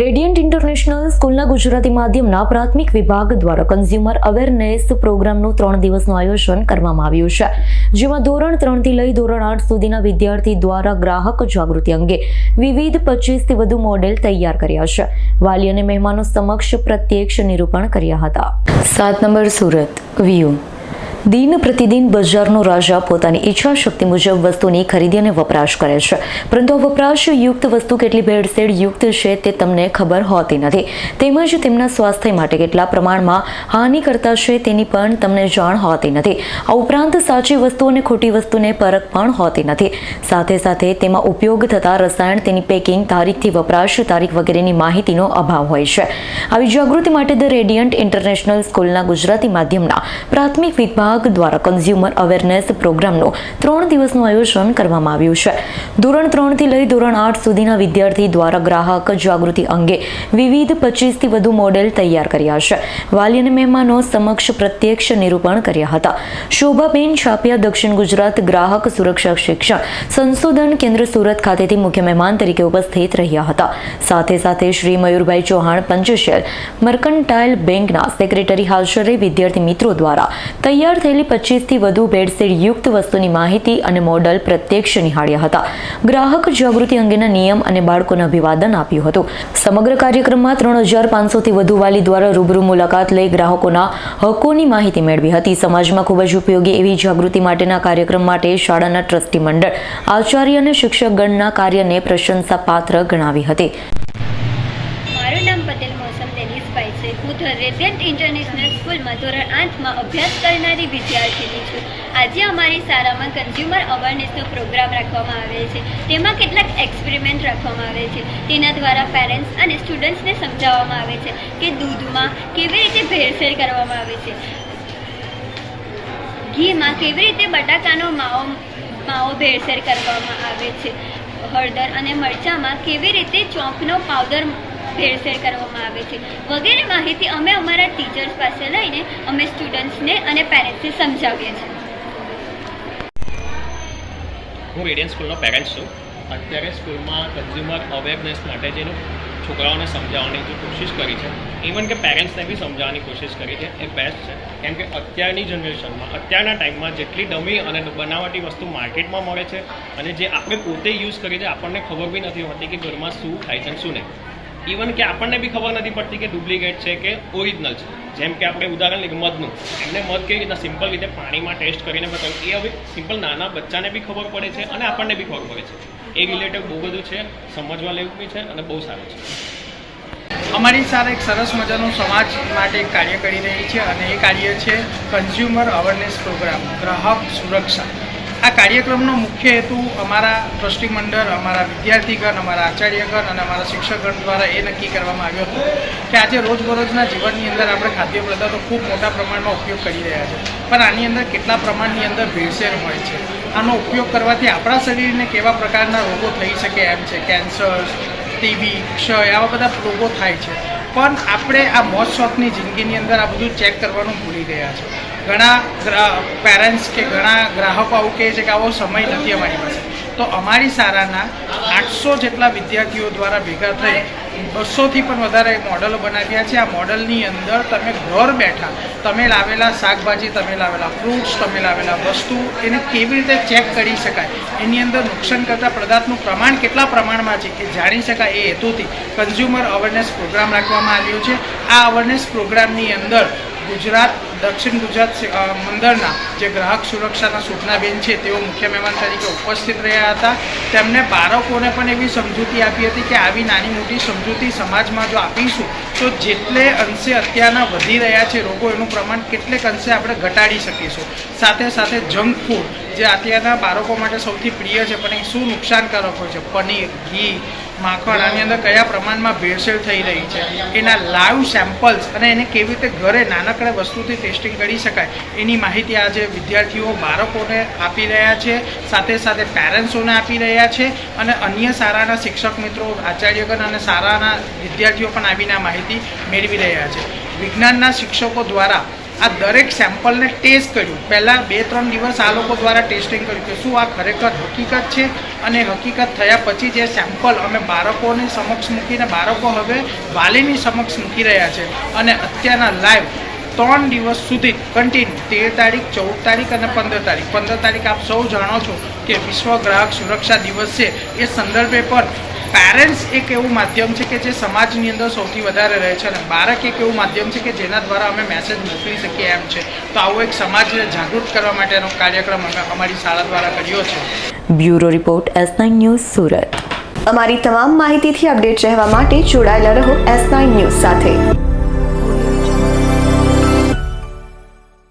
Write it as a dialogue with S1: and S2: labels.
S1: Radiant international સ્કૂલના ગુજરાતી માધ્યમના પ્રાથમિક વિભાગ દ્વારા કન્ઝ્યુમર અવેરનેસ પ્રોગ્રામનું ત્રણ દિવસનું આયોજન કરવામાં આવ્યું છે. જેમાં ધોરણ ત્રણથી લઈ ધોરણ આઠ સુધીના વિદ્યાર્થી દ્વારા ગ્રાહક જાગૃતિ અંગે વિવિધ પચીસથી વધુ મોડેલ તૈયાર કર્યા છે. વાલી અને મહેમાનો સમક્ષ પ્રત્યક્ષ નિરૂપણ કર્યા હતા. સાત નંબર સુરત વ્યૂ દિન પ્રતિદિન બજારનો રાજા પોતાની ઈચ્છા શક્તિ મુજબ વસ્તુની ખરીદી અને વપરાશ કરે છે. પરંતુ વપરાશ યુક્ત વસ્તુ કેટલી ભેળસેળ યુક્ત છે તે તમને ખબર હોતી નથી. તેમજ તેમના સ્વાસ્થ્ય માટે કેટલા પ્રમાણમાં હાનિ કરતા છે તેની પણ તમને જાણ હોતી નથી. આ ઉપરાંત સાચી વસ્તુ અને ખોટી વસ્તુને પરખ પણ હોતી નથી. સાથે સાથે તેમાં ઉપયોગ થતા રસાયણ, તેની પેકિંગ, તારીખથી વપરાશ, તારીખ વગેરેની માહિતીનો અભાવ હોય છે. આવી જાગૃતિ માટે ધ રેડિયન્ટ ઇન્ટરનેશનલ સ્કૂલના ગુજરાતી માધ્યમના પ્રાથમિક વિભાગ દ્વારા કન્ઝ્યુમર અવેરનેસ પ્રોગ્રામનું ત્રણ દિવસનું આયોજન કરવામાં આવ્યું છે. ધોરણ ત્રણથી લઈ ધોરણ આઠ સુધીના વિદ્યાર્થી દ્વારા ગ્રાહક જાગૃતિ અંગે વિવિધ પચીસથી વધુ મોડેલ તૈયાર કર્યા છે. વાલી અને મહેમાનો સમક્ષ પ્રત્યક્ષ નિરૂપણ કર્યા હતા. શોભાબેન છાપિયા દક્ષિણ ગુજરાત ગ્રાહક સુરક્ષા શિક્ષણ સંશોધન કેન્દ્ર સુરત ખાતેથી મુખ્ય મહેમાન તરીકે ઉપસ્થિત રહ્યા હતા. સાથે સાથે શ્રી મયુરભાઈ ચૌહાણ પંચશેલ મર્કન્ટાઇલ બેંકના સેક્રેટરી હાજરે વિદ્યાર્થી મિત્રો દ્વારા તૈયાર થયેલી પચીસથી વધુ ભેળસેળ યુક્ત વસ્તુની માહિતી અને મોડલ પ્રત્યક્ષ નિહાળ્યા હતા. ગ્રાહક જાગૃતિ અંગેના નિયમ અને બાળકોને અભિવાદન આપ્યું હતું. સમગ્ર કાર્યક્રમમાં ત્રણ હજાર પાંચસોથી વધુ વાલી દ્વારા રૂબરૂ મુલાકાત લઈ ગ્રાહકોના હકોની માહિતી મેળવી હતી. સમાજમાં ખૂબ જ ઉપયોગી એવી જાગૃતિ માટેના કાર્યક્રમ માટે શાળાના ટ્રસ્ટી મંડળ, આચાર્ય અને શિક્ષકગણના કાર્યને પ્રશંસાપાત્ર ગણાવી હતી.
S2: હું ધ રેડિયન્ટ ઇન્ટરનેશનલ સ્કૂલમાં ધોરણ આઠમાં અભ્યાસ કરનારી વિદ્યાર્થીની છું. આજે અમારી શાળામાં કન્ઝ્યુમર અવેરનેસનો પ્રોગ્રામ રાખવામાં આવે છે. તેમાં કેટલાક એક્સપેરિમેન્ટ રાખવામાં આવે છે. તેના દ્વારા પેરેન્ટ્સ અને સ્ટુડન્ટ્સને સમજાવવામાં આવે છે કે દૂધમાં કેવી રીતે ભેળસેળ કરવામાં આવે છે. ઘીમાં કેવી રીતે બટાકાનો માવો માવો ભેળસેળ કરવામાં આવે છે. હળદર અને મરચાંમાં કેવી રીતે ચોંકનો પાવડર ભેળસેળ કરવામાં આવે છે. વગેરે માહિતી અમે અમારા ટીચર્સ પાસે લઈને અમે સ્ટુડન્ટ્સને અને પેરેન્ટ્સને સમજાવીએ છીએ.
S3: હું રેડિયન સ્કૂલનો પેરેન્ટ્સ છું. અત્યારે સ્કૂલમાં કન્ઝ્યુમર અવેરનેસ માટે જેનું છોકરાઓને સમજાવવાની જે કોશિશ કરી છે ઇવન કે પેરેન્ટ્સને બી સમજાવવાની કોશિશ કરી છે, એ બેસ્ટ છે. કેમ કે અત્યારની જનરેશનમાં અત્યારના ટાઈમમાં જેટલી ડમી અને બનાવટી વસ્તુ માર્કેટમાં મળે છે અને જે આપણે પોતે યુઝ કરીએ છીએ, આપણને ખબર બી નથી હોતી કે ઘરમાં શું થાય છે શું નહીં. ઇવન કે આપણને બી ખબર નથી પડતી કે ડુપ્લિકેટ છે કે ઓરિજિનલ છે. જેમ કે આપણે ઉદાહરણ લઈએ મધનું. એમને મધ કેવી રીતના સિમ્પલ રીતે પાણીમાં ટેસ્ટ કરીને બતાવ્યું. એ હવે સિમ્પલ નાના બચ્ચાને બી ખબર પડે છે અને આપણને બી ખબર પડે છે. એ રિલેટેડ બહુ બધું છે, સમજવા લેવું બી છે અને બહુ સારું છે.
S4: અમારી સાથે એક સરસ મજાનું સમાજ માટે એક કાર્ય કરી રહી છે અને એ કાર્ય છે કન્ઝ્યુમર અવેરનેસ પ્રોગ્રામ ગ્રાહક સુરક્ષા. આ કાર્યક્રમનો મુખ્ય હેતુ અમારા ટ્રસ્ટી મંડળ, અમારા વિદ્યાર્થીગણ, અમારા આચાર્યગણ અને અમારા શિક્ષકગણ દ્વારા એ નક્કી કરવામાં આવ્યો હતો કે આજે રોજબરોજના જીવનની અંદર આપણે ખાદ્ય પદાર્થો ખૂબ મોટા પ્રમાણમાં ઉપયોગ કરી રહ્યા છે. પણ આની અંદર કેટલા પ્રમાણની અંદર ભેળસેળ હોય છે? આનો ઉપયોગ કરવાથી આપણા શરીરને કેવા પ્રકારના રોગો થઈ શકે એમ છે? કેન્સર, ટીબી, ક્ષય, આવા બધા રોગો થાય છે. પણ આપણે આ મોજ શોખની જિંદગીની અંદર આ બધું ચેક કરવાનું ભૂલી ગયા છે. ઘણા પેરેન્ટ્સ કે ઘણા ગ્રાહકો આવું કહે છે કે આવો સમય નથી અમારી પાસે. તો અમારી શાળાના આઠસો જેટલા વિદ્યાર્થીઓ દ્વારા ભેગા થઈ બસોથી પણ વધારે મોડલો બનાવ્યા છે. આ મોડલની અંદર તમે ઘર બેઠા તમે લાવેલા શાકભાજી, તમે લાવેલા ફ્રૂટ્સ તમે લાવેલા વસ્તુ એને કેવી રીતે ચેક કરી શકાય? એની અંદર નુકસાન કરતા પદાર્થનું પ્રમાણ કેટલા પ્રમાણમાં છે એ જાણી શકાય એ હેતુથી કન્ઝ્યુમર અવેરનેસ પ્રોગ્રામ રાખવામાં આવ્યો છે. આ અવેરનેસ પ્રોગ્રામની અંદર ગુજરાત, દક્ષિણ ગુજરાત મંડળના જે ગ્રાહક સુરક્ષાના સૂચનાબેન છે, તેઓ મુખ્ય મહેમાન તરીકે ઉપસ્થિત રહ્યા હતા. તેમને બાળકોને પણ એવી સમજૂતી આપી હતી કે આવી નાની મોટી સમજૂતી સમાજમાં જો આપીશું, તો જેટલે અંશે અત્યારના વધી રહ્યા છે રોગો, એનું પ્રમાણ કેટલેક અંશે આપણે ઘટાડી શકીશું. સાથે સાથે જંક ફૂડ, જે અત્યારના બાળકો માટે સૌથી પ્રિય છે, પણ એ શું નુકસાનકારક હોય છે? પનીર, ઘી માખણ આની અંદર કયા પ્રમાણમાં ભેળસેળ થઈ રહી છે, એના લાઈવ સેમ્પલ્સ અને એને કેવી રીતે ઘરે નાનકડા વસ્તુથી ટેસ્ટિંગ કરી શકાય, એની માહિતી આજે વિદ્યાર્થીઓ, બાળકોને આપી રહ્યા છે, સાથે સાથે પેરેન્ટ્સોને આપી રહ્યા છે અને અન્ય સારાના શિક્ષક મિત્રો, આચાર્યગણ અને સારાના વિદ્યાર્થીઓ પણ આવીને આ માહિતી મેળવી રહ્યા છે. વિજ્ઞાનના શિક્ષકો દ્વારા આ દરેક સેમ્પલને ટેસ્ટ કર્યું. પહેલાં બે, ત્રણ દિવસ આ લોકો દ્વારા ટેસ્ટિંગ કર્યું કે શું આ ખરેખર હકીકત છે? અને હકીકત થયા પછી જે સેમ્પલ અમે બાળકોની સમક્ષ મૂકીને, બાળકો હવે વાલીની સમક્ષ મૂકી રહ્યા છે. અને અત્યારના લાઈવ ત્રણ દિવસ સુધી કન્ટિન્યુ તેર તારીખ, ચૌદ તારીખ અને પંદર તારીખ. પંદર તારીખ આપ સૌ જાણો છો કે વિશ્વ ગ્રાહક સુરક્ષા દિવસ છે. એ સંદર્ભે પર પેરેન્ટ્સ એક એવું માધ્યમ છે કે જે સમાજની અંદર સૌથી વધારે રહે છે અને બાળક એક એવું માધ્યમ છે કે જેના દ્વારા અમે મેસેજ મોકલી શકીએ એમ છે. તો આવો એક સમાજને જાગૃત કરવા માટેનો કાર્યક્રમ અમે અમારી શાળા દ્વારા કર્યો છે.
S1: Bureau report S nine news Surat.
S5: અમારી તમામ માહિતીથી અપડેટ રહેવા માટે જોડાયેલા રહો એસ નાઇન ન્યૂઝ સાથે.